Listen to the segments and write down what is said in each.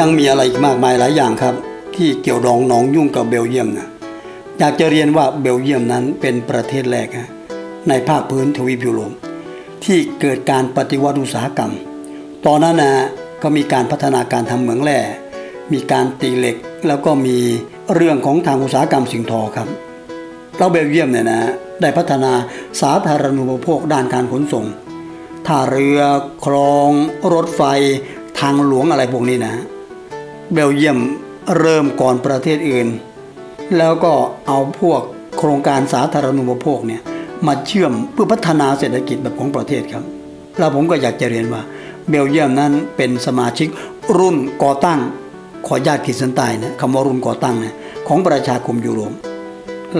ยังมีอะไรอีกมากมายหลายอย่างครับ ที่เกี่ยวดองหนองยุ่งกับเบลเยียมนะอยากจะเรียนว่าเบลเยียมนั้นเป็นประเทศแรกในภาคพื้นทวีปยุโรปที่เกิดการปฏิวัติอุตสาหกรรม ตอนนั้นนะก็มีการพัฒนาการทำเหมืองแร่มีการตีเหล็กแล้วก็มีเรื่องของทางอุตสาหกรรมสิ่งทอครับเราเบลเยียมเนี่ยนะได้พัฒนาสาธารณูปโภคด้านการขนส่งท่าเรือคลอง รถไฟ ทางหลวงอะไรพวกนี้นะ เบลเยียมเริ่มก่อนประเทศอื่น แล้วก็เอาพวกโครงการสาธารณูปโภคเนี่ยมาเชื่อมเพื่อพัฒนาเศรษฐกิจแบบของประเทศครับ แล้วผมก็อยากจะเรียนว่า เบลเยียมนั้นเป็นสมาชิกรุ่นก่อตั้งขอญาติขีดเส้นใต้นะคำว่ารุ่นก่อตั้งนะของประชาคมยุโรป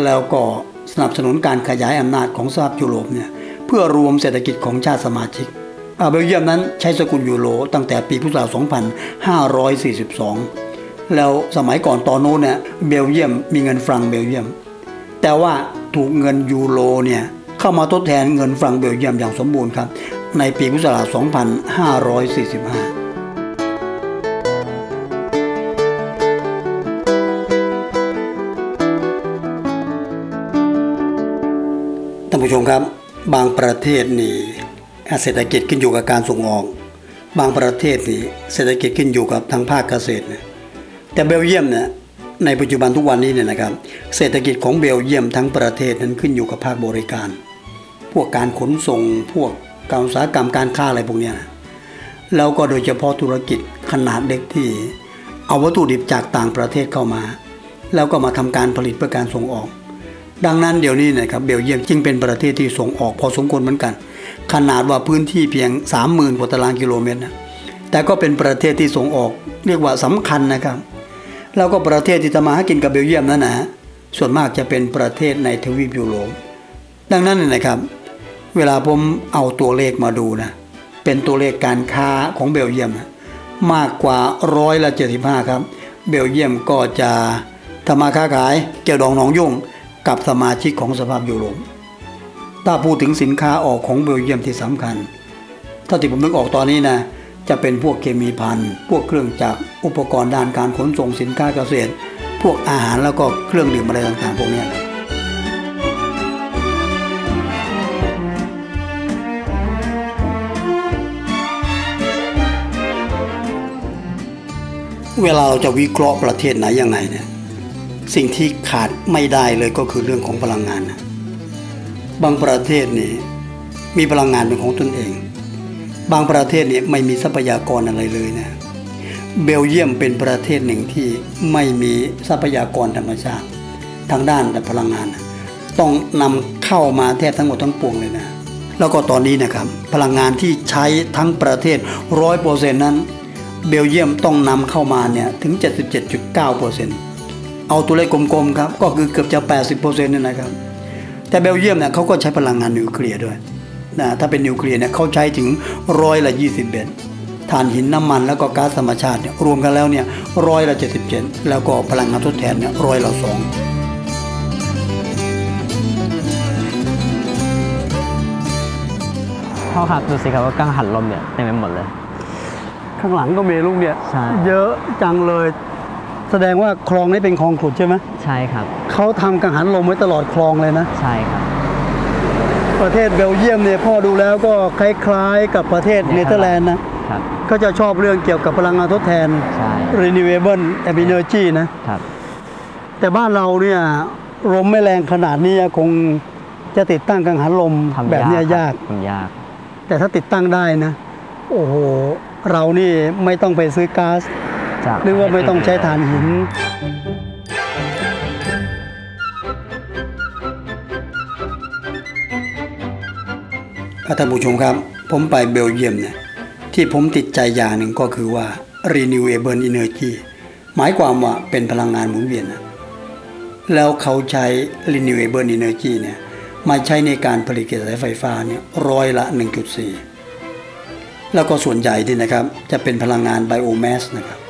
แล้วก็สนับสนุนการขยายอำนาจของสหภาพยุโรปเนี่ยเพื่อรวมเศรษฐกิจของชาติสมาชิก เบลเยียมนั้นใช้สกุลยูโรตั้งแต่ปีพุทธศักราช2542 แล้วสมัยก่อนตอนโน้นเนี่ยเบลเยียมมีเงินฟรังเบลเยียม แต่ว่าถูกเงินยูโรเนี่ยเข้ามาทดแทนเงินฟรังเบลเยียมอย่างสมบูรณ์ครับ ในปีพุทธศักราช2545ท่านผู้ชมครับบางประเทศนี่ เศรษฐกิจขึ้นอยู่กับการส่งออก บางประเทศนี่เศรษฐกิจขึ้นอยู่กับทางภาคเกษตรนะแต่เบลเยียมเนี่ยในปัจจุบันทุกวันนี้เนี่ยนะครับ เศรษฐกิจของเบลเยียมทั้งประเทศนั้นขึ้นอยู่กับภาคบริการ พวกการขนส่งพวกการอุตสาหกรรมการค้าอะไรพวกนี้นะแล้วก็โดยเฉพาะธุรกิจขนาดเล็กที่ เอาวัตถุดิบจากต่างประเทศเข้ามา แล้วก็มาทำการผลิตเพื่อการส่งออก ดังนั้นเดี๋ยวนี้นะครับเบลเยียมจึงเป็นประเทศที่ส่งออกพอสมควรเหมือนกัน ขนาดว่าพื้นที่เพียง 30,000กว่าตารางกิโลเมตรนะแต่ก็เป็นประเทศที่ส่งออก เรียกว่าสำคัญนะครับ แล้วก็ประเทศที่จะมาหากินกับเบลเยียมนั้นนะส่วนมากจะเป็นประเทศในทวีปยุโรปดังนั้นนะครับ เวลาผมเอาตัวเลขมาดูนะเป็นตัวเลขการค้าของเบลเยียมนะมากกว่าร้อยละเจ็ดสิบห้าครับ เบลเยียมก็จะทำมาค้าขายเกี่ยวดองหนองยุ่งกับสมาชิกของสภาพยุโรป ถ้าพูดถึงสินค้าออกของเบลเยียมที่สำคัญถ้าที่ผมนึกออกตอนนี้นะจะเป็นพวกเคมีภัณฑ์พวกเครื่องจักรอุปกรณ์ด้านการขนส่งสินค้าเกษตร พวกอาหารแล้วก็เครื่องดื่มอะไรต่างๆพวกนี้เวลาเราจะวิเคราะห์ประเทศไหนยังไงเนี่ยสิ่งที่ขาดไม่ได้เลยก็คือเรื่องของพลังงานนะ บางประเทศนี่มีพลังงานเป็นของตนเอง บางประเทศนี่ไม่มีทรัพยากรอะไรเลยนะเบลเยียมเป็นประเทศหนึ่งที่ไม่มีทรัพยากรธรรมชาติ ทางด้านแต่พลังงาน ต้องนำเข้ามาแทบทั้งหมดทั้งปวงเลยนะ แล้วก็ตอนนี้นะครับ พลังงานที่ใช้ทั้งประเทศร้อยเปอร์เซ็นต์นั้น เบลเยียมต้องนำเข้ามาเนี่ยถึง 77.9%เอาตัวเลขกลมๆครับ ก็คือเกือบจะ 80%นี่นะครับ แต่เบลเยียมเนี่ยเขาก็ใช้พลังงานนิวเคลียร์ด้วยนะถ้าเป็นนิวเคลียร์เนี่ยเขาใช้ถึงร้อยละ21ถ่านหินน้ำมันแล้วก็ก๊าซธรรมชาติเนี่ยรวมกันแล้วเนี่ยร้อยละ77 แล้วก็พลังงานทดแทนเนี่ยร้อยละสองพ่อครับดูสิครับว่ากังหันลมเนี่ยเต็มไปหมดเลย ข้างหลังก็มีลูกเนี่ยใช่เยอะจังเลย แสดงว่าคลองนี้เป็นคลองขุดใช่ไหมใช่ครับเขาทำกังหันลมไว้ตลอดคลองเลยนะ ใช่ครับ ประเทศเบลเยียมเนี่ยพ่อดูแล้วก็คล้ายๆกับประเทศเนเธอร์แลนด์นะครับก็จะชอบเรื่องเกี่ยวกับพลังงานทดแทนใช่ renewable energy นะครับ แต่บ้านเราเนี่ยลมไม่แรงขนาดนี้คงจะติดตั้งกังหันลมทำแบบเนี้ยยากทำยาก แต่ถ้าติดตั้งได้นะ โอ้โห เรานี่ไม่ต้องไปซื้อก๊าซจาก หรือว่าไม่ต้องใช้ถ่านหินท่านผู้ชมครับ ผมไปเบลเยียมเนี่ยที่ผมติดใจอย่างหนึ่งก็คือว่า renewable energy หมายความว่าเป็นพลังงานหมุนเวียนนะแล้วเขาใช้ renewable energy เนี่ยมาใช้ในการผลิตกระแสไฟฟ้าเนี่ยร้อยละ 1.4 แล้วก็ส่วนใหญ่ที่นะครับจะเป็นพลังงานไบโอแมสนะครับ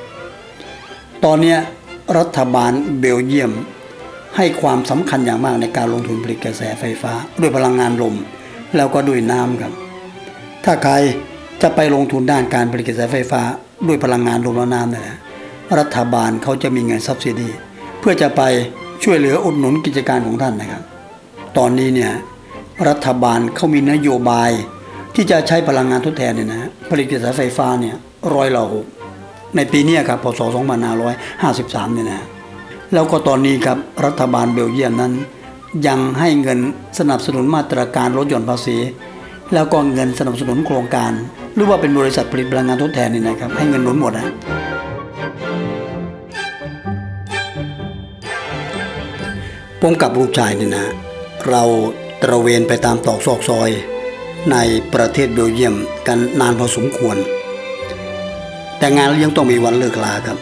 ตอนนี้รัฐบาลเบลเยียม ให้ความสำคัญอย่างมากในการลงทุนผลิตกระแสไฟฟ้า ด้วยพลังงานลม แล้วก็ด้วยน้ำครับ ถ้าใครจะไปลงทุนด้านการผลิตกระแสไฟฟ้า ด้วยพลังงานลมและน้ำเนี่ยนะรัฐบาลเขาจะมีเงิน subsidy เพื่อจะไปช่วยเหลืออุดหนุนกิจการของท่านนะครับ ตอนนี้เนี่ยรัฐบาลเขามีนโยบายที่จะใช้พลังงานทดแทนเนี่ยนะผลิตกระแสไฟฟ้าเนี่ยร้อยละหก ในปีนี้ครับพศ 2553 เนี่ยนะแล้วก็ตอนนี้ครับรัฐบาลเบลเยียมนั้น ยังให้เงินสนับสนุนมาตรการลดหย่อนภาษี แล้วก็เงินสนับสนุนโครงการ หรือว่าเป็นบริษัทผลิตพลังงานทดแทนนี่นะครับให้เงินหนุนหมดนะผมกับลูกชายนี่นะ เราตระเวนไปตามตอกซอกซอย ในประเทศเบลเยียมกันนานพอสมควร แต่งานยังต้องมีวันเลิกลาครับ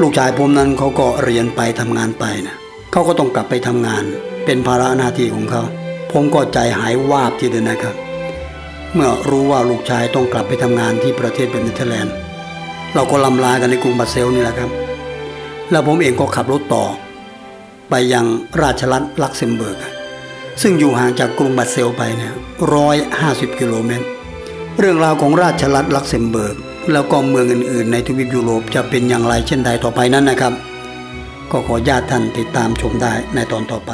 ลูกชายผมนั้นเขาก็เรียนไปทำงานไปนะเขาก็ต้องกลับไปทำงาน เป็นภาระหน้าที่ของเขาผมก็ใจหายวาบทีเดียวนะครับ เมื่อรู้ว่าลูกชายต้องกลับไปทำงานที่ประเทศเนเธอร์แลนด์เราก็ลำลากันในกรุงบัสเซลนี่แหละครับ แล้วผมเองก็ขับรถต่อ ไปยังราชรัฐลักเซมเบิร์ก ซึ่งอยู่ห่างจากกรุงบัสเซลไปเนี่ยร้อยห้าสิบกิโลเมตร เรื่องราวของราชรัฐลักเซมเบิร์ก แล้วก็เมืองอื่นๆ ในทวีปยุโรปจะเป็นอย่างไรเช่นใดต่อไปนั้นนะครับ ก็ขอญาตท่านติดตามชมได้ในตอนต่อไป